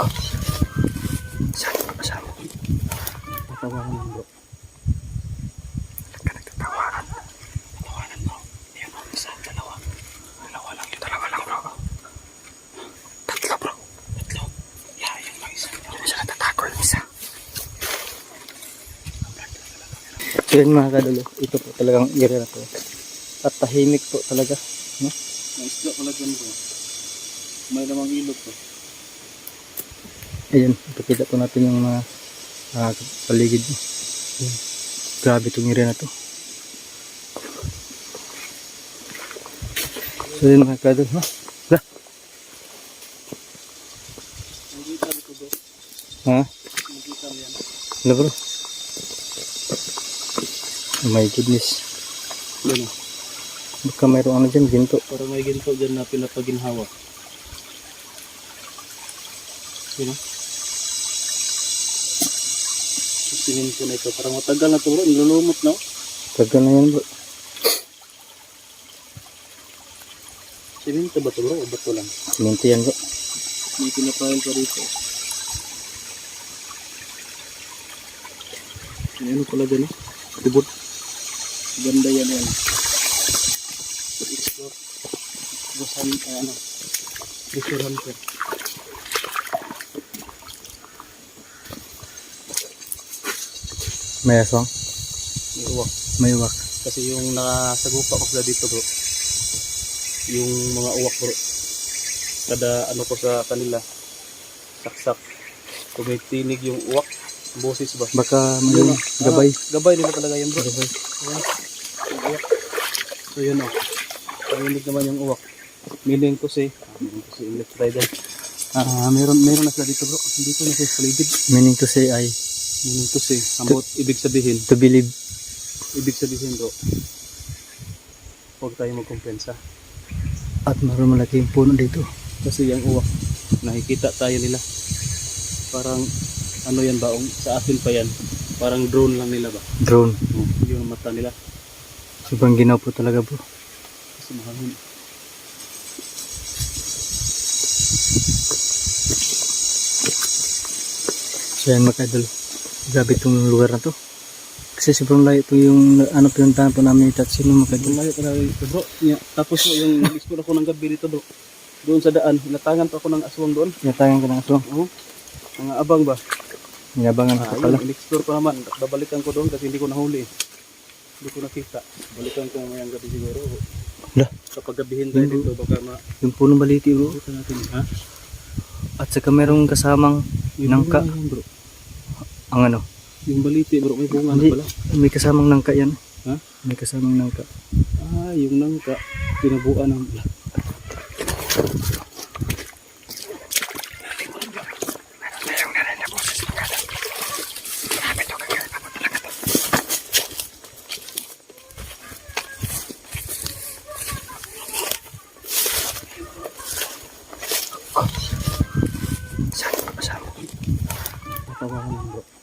Oh. Saan ka kasama? Natawanan ng bro. Ka nagtatawanan. Mo. Ayan isa, oh, dalawa. Dalawa lang yun. Dalawa bro. Tatlo bro. Tatlo. Yeah, yun lang isa. Siya natatakol. Isa. Yun mga kadulo. Ito po talagang area na to. At tahimik po talaga. No? Naisda talaga bro. May lamang ilog po. Ayun, ipakita po natin yung mga uh, paligid mo. Ayun. Grabe itong area na to. So yun mga kadol, ha? Wala. Ha? Wala bro. Oh my goodness. Yan o. Baka mayroong ano dyan, ginto. Para may ginto dyan na pinapaginhawa. Yun o. Tingin ko na ito. Parang matagal na to bro. Nilulumot na. oh. Tagal na yan bro. Siminto ba to bro? O bato lang? Siminto yan bro. May pinapahil pa dito. May ano pala dyan eh. Tibot. Ganda yan yan. Explore. Busan, ay ano. Treasure hunter. May aswang. May uwak. May uwak. Kasi yung nakasagupa ko sila dito bro. Yung mga uwak bro. Kada ano ko sa kanila. Saksak. Tumitinig yung uwak. Boses ba? Baka may Yun, ah. gabay. Ah, gabay nila talaga yan bro. Gabay. Ayan. Uwak. So yun o. Panginig naman yung uwak. Miling ko si, ah, miling ko si English Rider. Ah, meron, meron na sila dito bro. Dito na sa paligid. Meaning to say ay Miling ko si, ambot, ibig sabihin, to believe. ibig sabihin bro, huwag tayo magkumpensa. At maroon malaking puno dito. Kasi yung uwak, nakikita tayo nila. Parang, ano yan ba, sa atin pa yan. Parang drone lang nila ba? Drone. Oh, yung mata nila. Sobrang ginaw po talaga bro. Kasi mahangin. So yan mga idol. Grabe itong lugar na to. Kasi sobrang layo ito yung ano pinuntahan po namin ni mga idol. Ang layo talaga ito bro. Yeah. Tapos po, yung nag-explore ako ng gabi dito bro. Doon sa daan, natangan pa ako ng aswang doon. Natagan ka ng aswang. Oo. Mga abang ba? Inabangan Ah, pala. yun, in-explore ko naman. Babalikan ko doon kasi hindi ko nahuli. Hindi ko nakita. Balikan ko mayang gabi siguro. Wala. Kapag gabihin tayo dito, baka ma... Yung punong baliti bro. Kita natin, ha? At saka merong kasamang Yung Nangka. yan, bro. Ang ano? Yung baliti bro, may bunga na pala. may kasamang nangka yan. Ha? May kasamang nangka. Ah, yung nangka, pinabuan ng Tawanan bro.